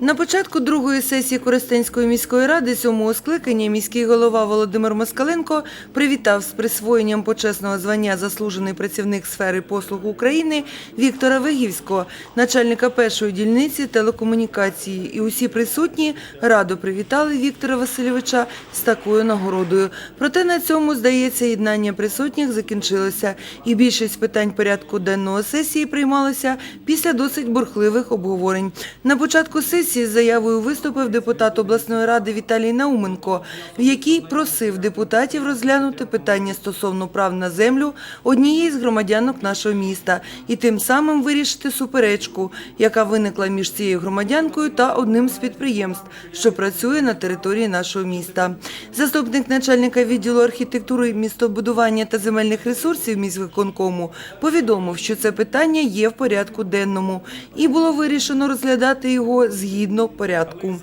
На початку другої сесії Коростенської міської ради сьомого скликання міський голова Володимир Москаленко привітав з присвоєнням почесного звання заслужений працівник сфери послуг України Віктора Вигівського, начальника першої дільниці телекомунікації. І усі присутні радо привітали Віктора Васильовича з такою нагородою. Проте на цьому, здається, єднання присутніх закінчилося, і більшість питань порядку денного сесії приймалося після досить бурхливих обговорень. На початку сесії з заявою виступив депутат обласної ради Віталій Науменко, в якій просив депутатів розглянути питання стосовно прав на землю однієї з громадянок нашого міста і тим самим вирішити суперечку, яка виникла між цією громадянкою та одним з підприємств, що працює на території нашого міста. Заступник начальника відділу архітектури, містобудування та земельних ресурсів міськвиконкому повідомив, що це питання є в порядку денному, і було вирішено розглядати його згідно порядку.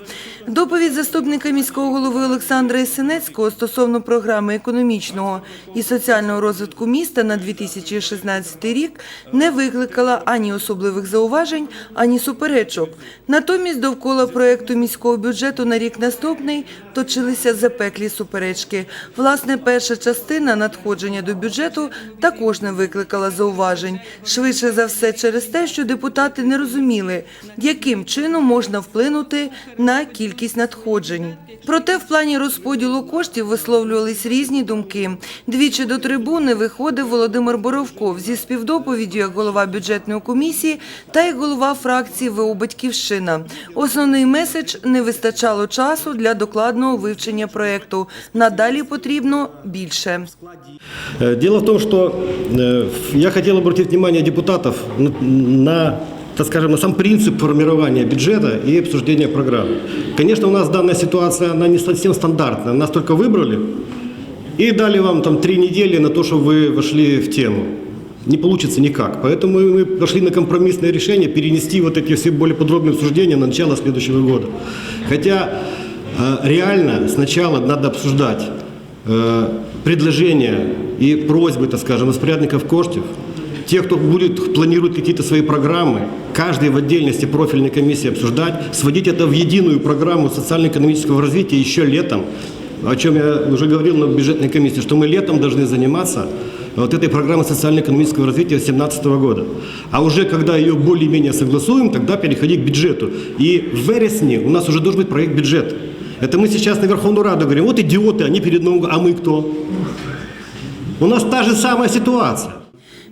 Доповідь заступника міського голови Олександра Ісенецького стосовно програми економічного і соціального розвитку міста на 2016 рік не викликала ані особливих зауважень, ані суперечок. Натомість довкола проекту міського бюджету на рік наступний точилися запеклі суперечки. Власне, перша частина надходження до бюджету також не викликала зауважень. Швидше за все через те, що депутати не розуміли, яким чином можна вплинути на кількість надходжень. Проте в плані розподілу коштів висловлювались різні думки. Двічі до трибуни виходив Володимир Боровков зі співдоповіддю як голова бюджетної комісії та як голова фракції ВО «Батьківщина». Основний меседж – не вистачало часу для докладного вивчення проекту. Надалі потрібно більше. Э, Дело в том, что э, я хотел обратить внимание депутатов на- на, так скажем, на сам принцип формирования бюджета и обсуждения программ. Конечно, у нас данная ситуация, она не совсем стандартная. Нас только выбрали и дали вам там три недели на то, чтобы вы вошли в тему. Не получится никак. Поэтому мы пошли на компромиссное решение перенести вот эти все более подробные обсуждения на начало следующего года. Хотя э, реально сначала надо обсуждать э, предложения и просьбы, так скажем, распорядников коштів, те, кто будет, планирует какие-то свои программы, каждый в отдельности профильной комиссии обсуждать, сводить это в единую программу социально-экономического развития еще летом, о чем я уже говорил на бюджетной комиссии, что мы летом должны заниматься вот этой программой социально-экономического развития 2017 года. А уже когда ее более-менее согласуем, тогда переходить к бюджету. И в вересне у нас уже должен быть проект бюджета. Это мы сейчас на Верховную Раду говорим, вот идиоты, они перед Новым а мы кто? У нас та же самая ситуация.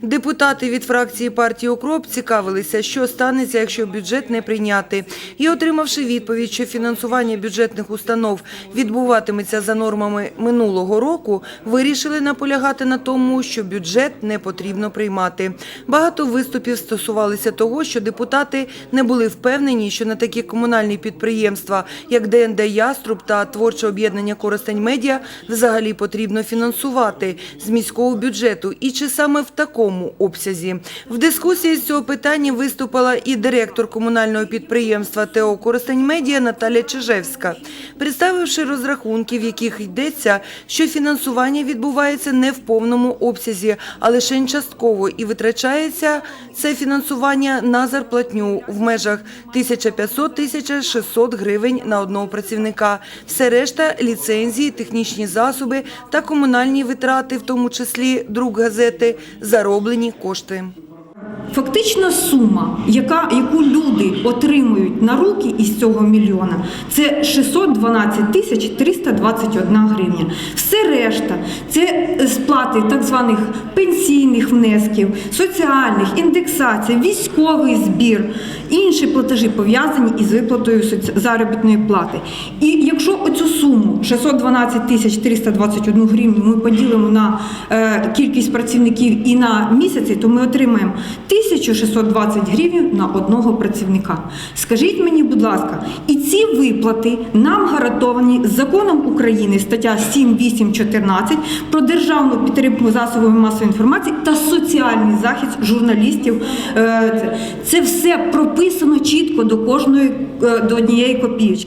Депутати від фракції партії «Укроп» цікавилися, що станеться, якщо бюджет не прийняти. І отримавши відповідь, що фінансування бюджетних установ відбуватиметься за нормами минулого року, вирішили наполягати на тому, що бюджет не потрібно приймати. Багато виступів стосувалися того, що депутати не були впевнені, що на такі комунальні підприємства, як ДНД «Яструб» та творче об'єднання «Коростень Медіа» взагалі потрібно фінансувати з міського бюджету. І чи саме в такому обсязі? В дискусії з цього питання виступила і директор комунального підприємства ТО «Коростень Медіа» Наталя Чижевська, представивши розрахунки, в яких йдеться, що фінансування відбувається не в повному обсязі, а лише частково, і витрачається це фінансування на зарплатню в межах 1500-1600 гривень на одного працівника. Все решта – ліцензії, технічні засоби та комунальні витрати, в тому числі друк газети, зароблені кошти. Фактична сума, яка, яку люди отримують на руки із цього мільйона, це 612 тисяч 321 гривня. Все решта це сплати так званих пенсійних внесків, соціальних, індексація, військовий збір, інші платежі пов'язані із виплатою заробітної плати. І якщо оцю суму 612 тисяч 321 гривню ми поділимо на е, кількість працівників і на місяці, то ми отримаємо 1620 гривень на одного працівника. Скажіть мені, будь ласка, і ці виплати нам гарантовані законом України, стаття 7, 8, 14 про державну підтримку засобами масової інформації та соціальний захист журналістів. Е, Це це все прописано чітко до кожної е, до однієї копійки.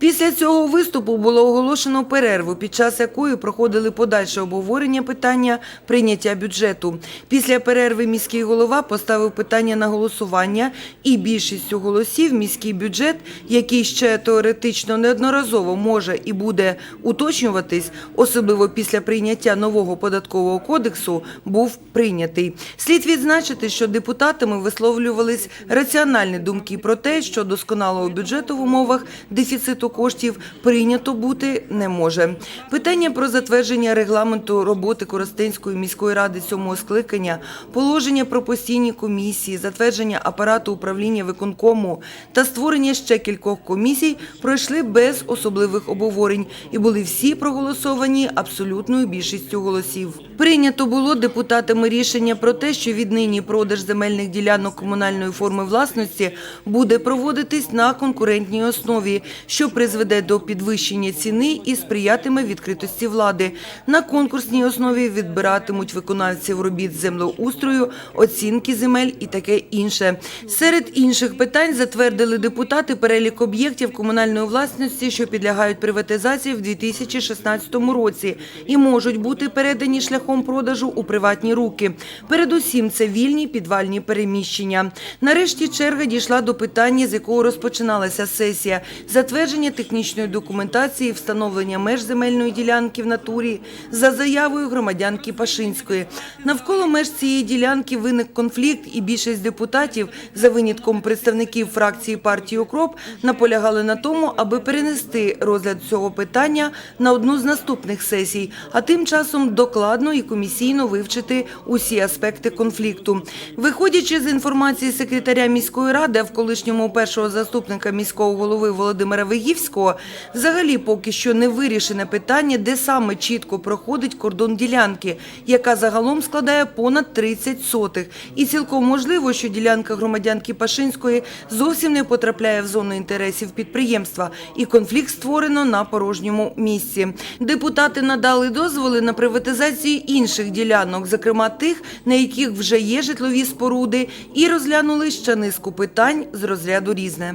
Після цього виступу було оголошено перерву, під час якої проходили подальше обговорення питання прийняття бюджету. Після перерви міський голова поставив питання на голосування, і більшістю голосів міський бюджет, який ще теоретично неодноразово може і буде уточнюватись, особливо після прийняття нового податкового кодексу, був прийнятий. Слід відзначити, що депутатами висловлювались раціональні думки про те, що досконалого бюджету в умовах дефіциту коштів прийнято бути не може. Питання про затвердження регламенту роботи Коростенської міської ради сьомого скликання, положення про постійні комісії, затвердження апарату управління виконкому та створення ще кількох комісій пройшли без особливих обговорень і були всі проголосовані абсолютною більшістю голосів. Прийнято було депутатами рішення про те, що віднині продаж земельних ділянок комунальної форми власності буде проводитись на конкурентній основі, що призведе до підвищення ціни і сприятиме відкритості влади. На конкурсній основі відбиратимуть виконавців робіт землеустрою, оцінки земель і таке інше. Серед інших питань затвердили депутати перелік об'єктів комунальної власності, що підлягають приватизації в 2016 році і можуть бути передані шляхом продажу у приватні руки. Передусім, це вільні підвальні переміщення. Нарешті черга дійшла до питання, з якого розпочиналася сесія затвердження технічної документації, встановлення меж земельної ділянки в натурі за заявою громадянки Пашинської. Навколо меж цієї ділянки виник конфлікт, і більшість депутатів, за винятком представників фракції партії «Укроп», наполягали на тому, аби перенести розгляд цього питання на одну з наступних сесій, а тим часом докладно і комісійно вивчити усі аспекти конфлікту. Виходячи з інформації секретаря міської ради, в колишньому першого заступника міського голови Володимира Вигівського, взагалі поки що не вирішене питання, де саме чітко проходить кордон ділянки, яка загалом складає понад 30 сотих. І цілком можливо, що ділянка громадянки Пашинської зовсім не потрапляє в зону інтересів підприємства, і конфлікт створено на порожньому місці. Депутати надали дозволи на приватизацію інших ділянок, зокрема тих, на яких вже є житлові споруди, і розглянули ще низку питань з розряду різне.